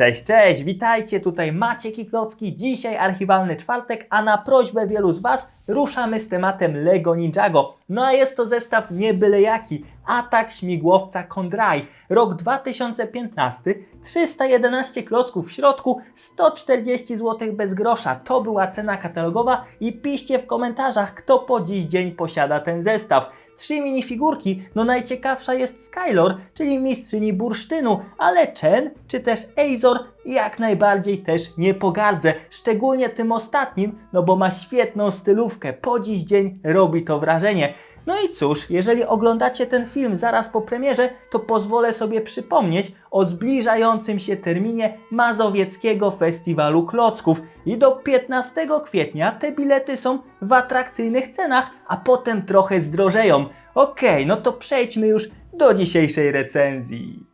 Cześć, cześć, witajcie, tutaj Maciek i Klocki, dzisiaj archiwalny czwartek, a na prośbę wielu z Was ruszamy z tematem Lego Ninjago. No a jest to zestaw nie byle jaki, atak śmigłowca Kondraj, rok 2015, 311 klocków w środku, 140 zł bez grosza, to była cena katalogowa i piszcie w komentarzach, kto po dziś dzień posiada ten zestaw. Trzy minifigurki, no najciekawsza jest Skylor, czyli mistrzyni bursztynu, ale Chen czy też Azor jak najbardziej też nie pogardzę, szczególnie tym ostatnim, no bo ma świetną stylówkę, po dziś dzień robi to wrażenie. No i cóż, jeżeli oglądacie ten film zaraz po premierze, to pozwolę sobie przypomnieć o zbliżającym się terminie Mazowieckiego Festiwalu Klocków. I do 15 kwietnia te bilety są w atrakcyjnych cenach, a potem trochę zdrożeją. Okej, no to przejdźmy już do dzisiejszej recenzji.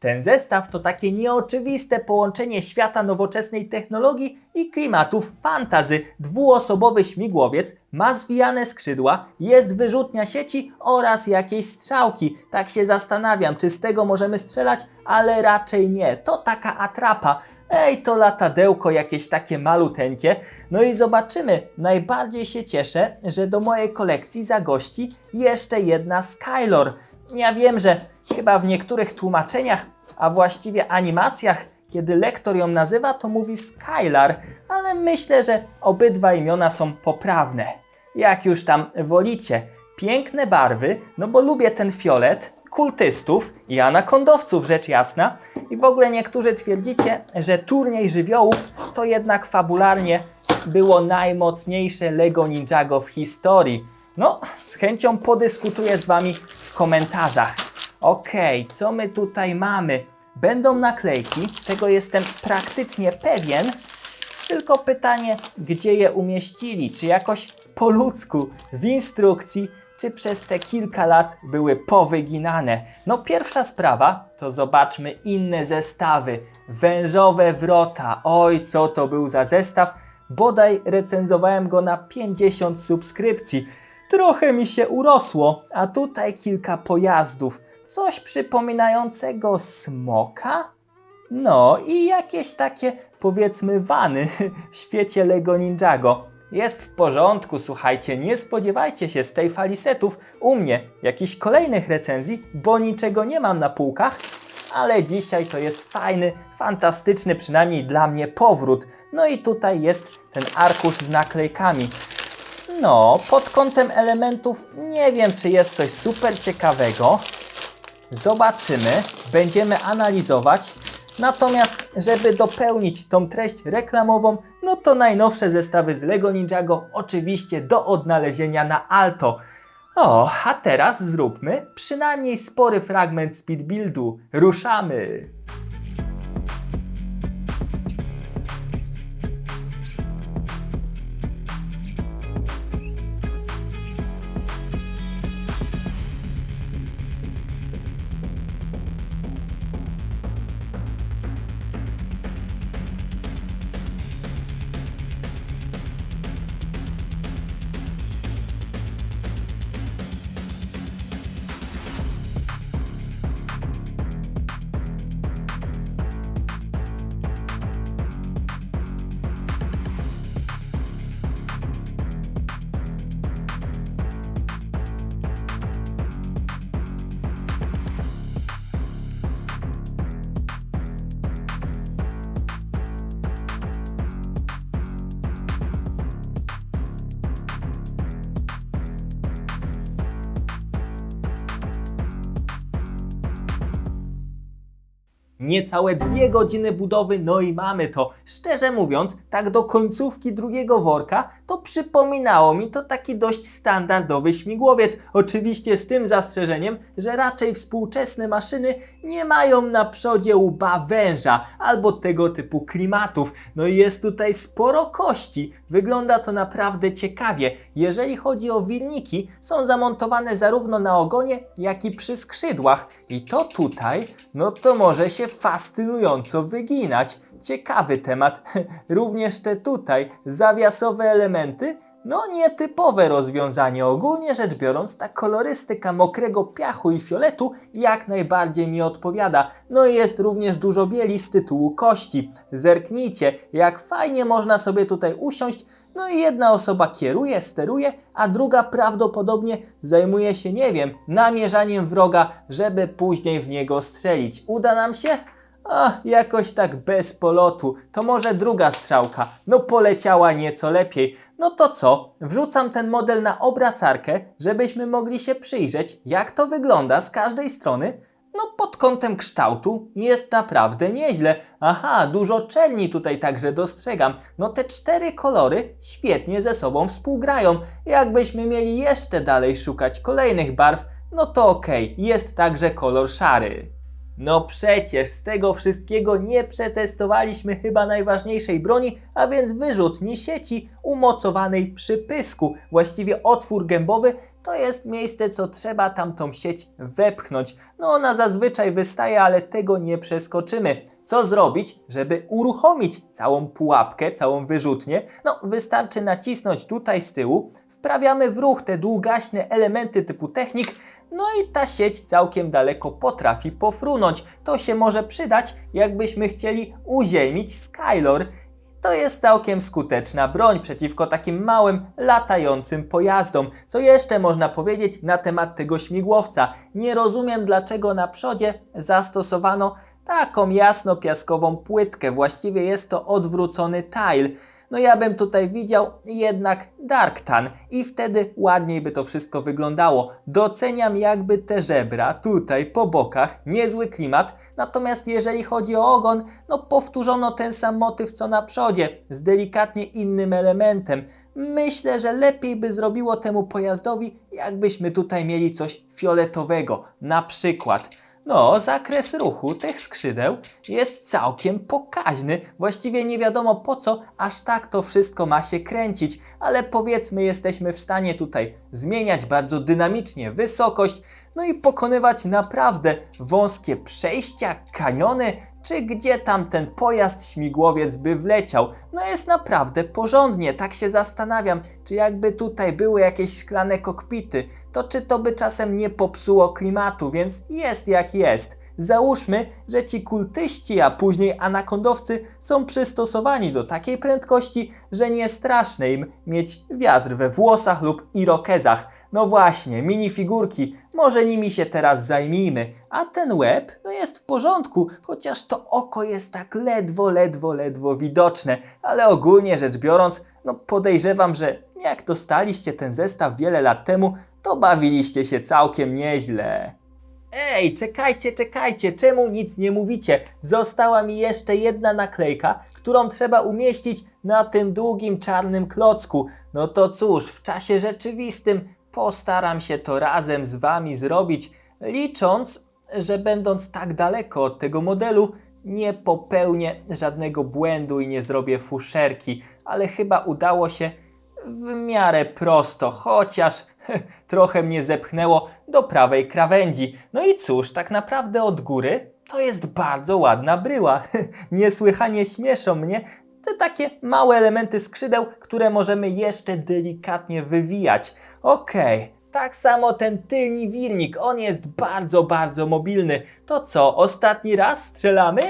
Ten zestaw to takie nieoczywiste połączenie świata nowoczesnej technologii i klimatów fantazy. Dwuosobowy śmigłowiec, ma zwijane skrzydła, jest wyrzutnia sieci oraz jakieś strzałki. Tak się zastanawiam, czy z tego możemy strzelać, ale raczej nie. To taka atrapa. Ej, to latadełko jakieś takie maluteńkie. No i zobaczymy. Najbardziej się cieszę, że do mojej kolekcji zagości jeszcze jedna Skylor. Ja wiem, że chyba w niektórych tłumaczeniach, a właściwie animacjach, kiedy lektor ją nazywa, to mówi Skylar, ale myślę, że obydwa imiona są poprawne. Jak już tam wolicie. Piękne barwy, no bo lubię ten fiolet, kultystów i anakondowców, rzecz jasna. I w ogóle niektórzy twierdzicie, że turniej żywiołów to jednak fabularnie było najmocniejsze Lego Ninjago w historii. No, z chęcią podyskutuję z Wami komentarzach. Okej, co my tutaj mamy? Będą naklejki, tego jestem praktycznie pewien. Tylko pytanie, gdzie je umieścili? Czy jakoś po ludzku, w instrukcji, czy przez te kilka lat były powyginane? No, pierwsza sprawa to zobaczmy inne zestawy. Wężowe wrota. Oj, co to był za zestaw? Bodaj recenzowałem go na 50 subskrypcji. Trochę mi się urosło, a tutaj kilka pojazdów. Coś przypominającego smoka? No i jakieś takie, powiedzmy, wany w świecie Lego Ninjago. Jest w porządku, słuchajcie, nie spodziewajcie się z tej fali setów u mnie jakichś kolejnych recenzji, bo niczego nie mam na półkach, ale dzisiaj to jest fajny, fantastyczny przynajmniej dla mnie powrót. No i tutaj jest ten arkusz z naklejkami. No, pod kątem elementów nie wiem, czy jest coś super ciekawego. Zobaczymy, będziemy analizować. Natomiast, żeby dopełnić tą treść reklamową, no to najnowsze zestawy z Lego Ninjago oczywiście do odnalezienia na Alto. O, a teraz zróbmy przynajmniej spory fragment speed buildu. Ruszamy! Niecałe dwie godziny budowy, no i mamy to. Szczerze mówiąc, tak do końcówki drugiego worka, to przypominało mi to taki dość standardowy śmigłowiec. Oczywiście z tym zastrzeżeniem, że raczej współczesne maszyny nie mają na przodzie łba węża albo tego typu klimatów. No i jest tutaj sporo kości. Wygląda to naprawdę ciekawie. Jeżeli chodzi o wilniki, są zamontowane zarówno na ogonie, jak i przy skrzydłach. I to tutaj, no to może się fascynująco wyginać. Ciekawy temat. Również te tutaj zawiasowe elementy No nietypowe rozwiązanie. Ogólnie rzecz biorąc, ta kolorystyka mokrego piachu i fioletu jak najbardziej mi odpowiada. No i jest również dużo bieli z tytułu kości. Zerknijcie, jak fajnie można sobie tutaj usiąść. No i jedna osoba kieruje, steruje, a druga prawdopodobnie zajmuje się, nie wiem, namierzaniem wroga, żeby później w niego strzelić. Uda nam się? A, jakoś tak bez polotu. To może druga strzałka. No poleciała nieco lepiej. No to co? Wrzucam ten model na obracarkę, żebyśmy mogli się przyjrzeć, jak to wygląda z każdej strony. No pod kątem kształtu jest naprawdę nieźle. Aha, dużo czerni tutaj także dostrzegam. No te cztery kolory świetnie ze sobą współgrają. Jakbyśmy mieli jeszcze dalej szukać kolejnych barw, no to okej, jest także kolor szary. No przecież z tego wszystkiego nie przetestowaliśmy chyba najważniejszej broni, a więc wyrzutni sieci umocowanej przy pysku. Właściwie otwór gębowy to jest miejsce, co trzeba tamtą sieć wepchnąć. No ona zazwyczaj wystaje, ale tego nie przeskoczymy. Co zrobić, żeby uruchomić całą pułapkę, całą wyrzutnię? No wystarczy nacisnąć tutaj z tyłu, wprawiamy w ruch te długaśne elementy typu technik, no i ta sieć całkiem daleko potrafi pofrunąć. To się może przydać, jakbyśmy chcieli uziemić Skylor. To jest całkiem skuteczna broń przeciwko takim małym, latającym pojazdom. Co jeszcze można powiedzieć na temat tego śmigłowca? Nie rozumiem, dlaczego na przodzie zastosowano taką jasno-piaskową płytkę. Właściwie jest to odwrócony tile. No ja bym tutaj widział jednak Dark Tan i wtedy ładniej by to wszystko wyglądało. Doceniam jakby te żebra tutaj po bokach, niezły klimat. Natomiast jeżeli chodzi o ogon, no powtórzono ten sam motyw co na przodzie, z delikatnie innym elementem. Myślę, że lepiej by zrobiło temu pojazdowi, jakbyśmy tutaj mieli coś fioletowego, na przykład. No, zakres ruchu tych skrzydeł jest całkiem pokaźny. Właściwie nie wiadomo po co aż tak to wszystko ma się kręcić, ale powiedzmy jesteśmy w stanie tutaj zmieniać bardzo dynamicznie wysokość, no i pokonywać naprawdę wąskie przejścia, kaniony, czy gdzie tam ten pojazd śmigłowiec by wleciał. No jest naprawdę porządnie, tak się zastanawiam, czy jakby tutaj były jakieś szklane kokpity, to czy to by czasem nie popsuło klimatu, więc jest jak jest. Załóżmy, że ci kultyści, a później anakondowcy są przystosowani do takiej prędkości, że nie straszne im mieć wiatr we włosach lub irokezach. No właśnie, minifigurki, może nimi się teraz zajmijmy. A ten łeb, no jest w porządku, chociaż to oko jest tak ledwo, ledwo, ledwo widoczne. Ale ogólnie rzecz biorąc, no podejrzewam, że jak dostaliście ten zestaw wiele lat temu, to bawiliście się całkiem nieźle. Ej, czekajcie, czekajcie, czemu nic nie mówicie? Została mi jeszcze jedna naklejka, którą trzeba umieścić na tym długim czarnym klocku. No to cóż, w czasie rzeczywistym postaram się to razem z wami zrobić, licząc, że będąc tak daleko od tego modelu, nie popełnię żadnego błędu i nie zrobię fuszerki, ale chyba udało się w miarę prosto, chociaż trochę mnie zepchnęło do prawej krawędzi. No i cóż, tak naprawdę od góry to jest bardzo ładna bryła. Niesłychanie śmieszą mnie te takie małe elementy skrzydeł, które możemy jeszcze delikatnie wywijać. Okej. Tak samo ten tylni wirnik, on jest bardzo, bardzo mobilny. To co, ostatni raz strzelamy?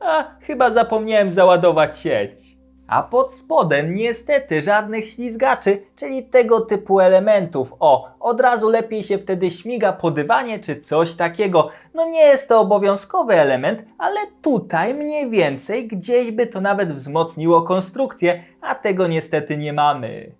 A, chyba zapomniałem załadować sieć. A pod spodem niestety żadnych ślizgaczy, czyli tego typu elementów. O, od razu lepiej się wtedy śmiga po dywanie czy coś takiego. No nie jest to obowiązkowy element, ale tutaj mniej więcej gdzieś by to nawet wzmocniło konstrukcję, a tego niestety nie mamy.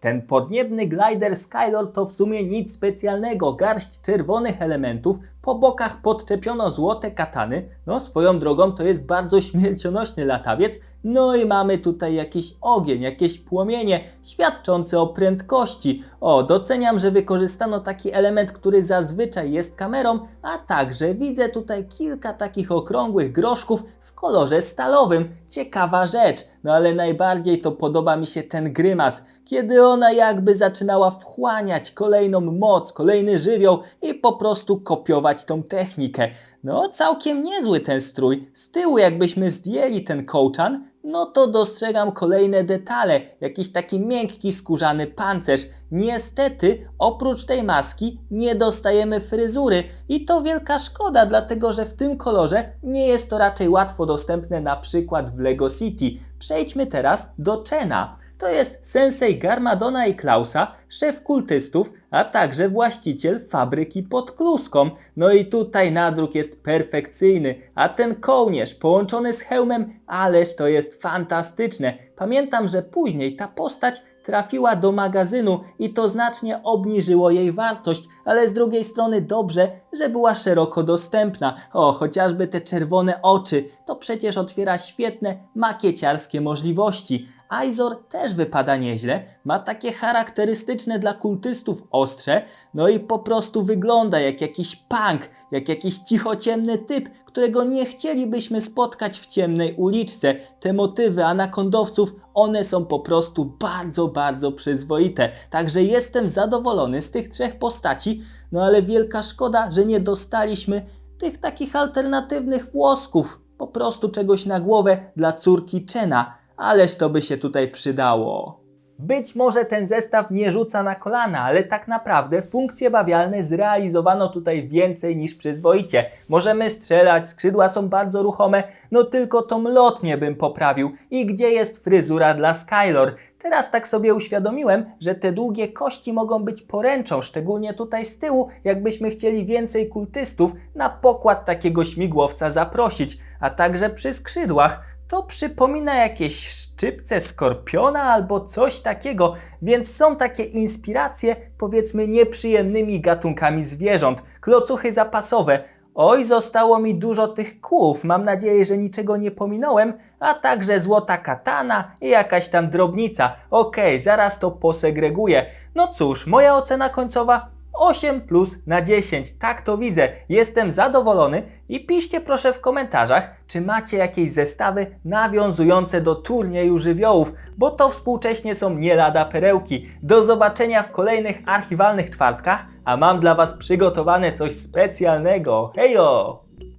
Ten podniebny glider Skylord to w sumie nic specjalnego. Garść czerwonych elementów, po bokach podczepiono złote katany. No swoją drogą to jest bardzo śmiercionośny latawiec. No i mamy tutaj jakiś ogień, jakieś płomienie świadczące o prędkości. O, doceniam, że wykorzystano taki element, który zazwyczaj jest kamerą, a także widzę tutaj kilka takich okrągłych groszków w kolorze stalowym. Ciekawa rzecz. No ale najbardziej to podoba mi się ten grymas kiedy ona jakby zaczynała wchłaniać kolejną moc, kolejny żywioł i po prostu kopiować tą technikę. No, całkiem niezły ten strój. Z tyłu jakbyśmy zdjęli ten kołczan, no to dostrzegam kolejne detale, jakiś taki miękki skórzany pancerz. Niestety, oprócz tej maski nie dostajemy fryzury i to wielka szkoda, dlatego że w tym kolorze nie jest to raczej łatwo dostępne na przykład w Lego City. Przejdźmy teraz do Chena. To jest sensei Garmadona i Klausa, szef kultystów, a także właściciel fabryki pod kluską. No i tutaj nadruk jest perfekcyjny, a ten kołnierz połączony z hełmem, ależ to jest fantastyczne. Pamiętam, że później ta postać trafiła do magazynu i to znacznie obniżyło jej wartość, ale z drugiej strony dobrze, że była szeroko dostępna. O, chociażby te czerwone oczy, to przecież otwiera świetne makieciarskie możliwości. Aizor też wypada nieźle, ma takie charakterystyczne dla kultystów ostrze, no i po prostu wygląda jak jakiś punk, jak jakiś cichociemny typ, którego nie chcielibyśmy spotkać w ciemnej uliczce. Te motywy anakondowców, one są po prostu bardzo, bardzo przyzwoite. Także jestem zadowolony z tych trzech postaci, no ale wielka szkoda, że nie dostaliśmy tych takich alternatywnych włosków. Po prostu czegoś na głowę dla córki Chena. Ależ to by się tutaj przydało. Być może ten zestaw nie rzuca na kolana, ale tak naprawdę funkcje bawialne zrealizowano tutaj więcej niż przyzwoicie. Możemy strzelać, skrzydła są bardzo ruchome, no tylko tą lotnię bym poprawił. I gdzie jest fryzura dla Skylor? Teraz tak sobie uświadomiłem, że te długie kości mogą być poręczą, szczególnie tutaj z tyłu, jakbyśmy chcieli więcej kultystów na pokład takiego śmigłowca zaprosić, a także przy skrzydłach to przypomina jakieś szczypce skorpiona albo coś takiego, więc są takie inspiracje powiedzmy nieprzyjemnymi gatunkami zwierząt, klocuchy zapasowe. Oj, zostało mi dużo tych kłów, mam nadzieję, że niczego nie pominąłem, a także złota katana i jakaś tam drobnica. Okej, zaraz to posegreguję. No cóż, moja ocena końcowa 8 plus na 10. Tak to widzę. Jestem zadowolony i piszcie proszę w komentarzach, czy macie jakieś zestawy nawiązujące do turnieju żywiołów, bo to współcześnie są nie lada perełki. Do zobaczenia w kolejnych archiwalnych czwartkach, a mam dla Was przygotowane coś specjalnego. Hejo!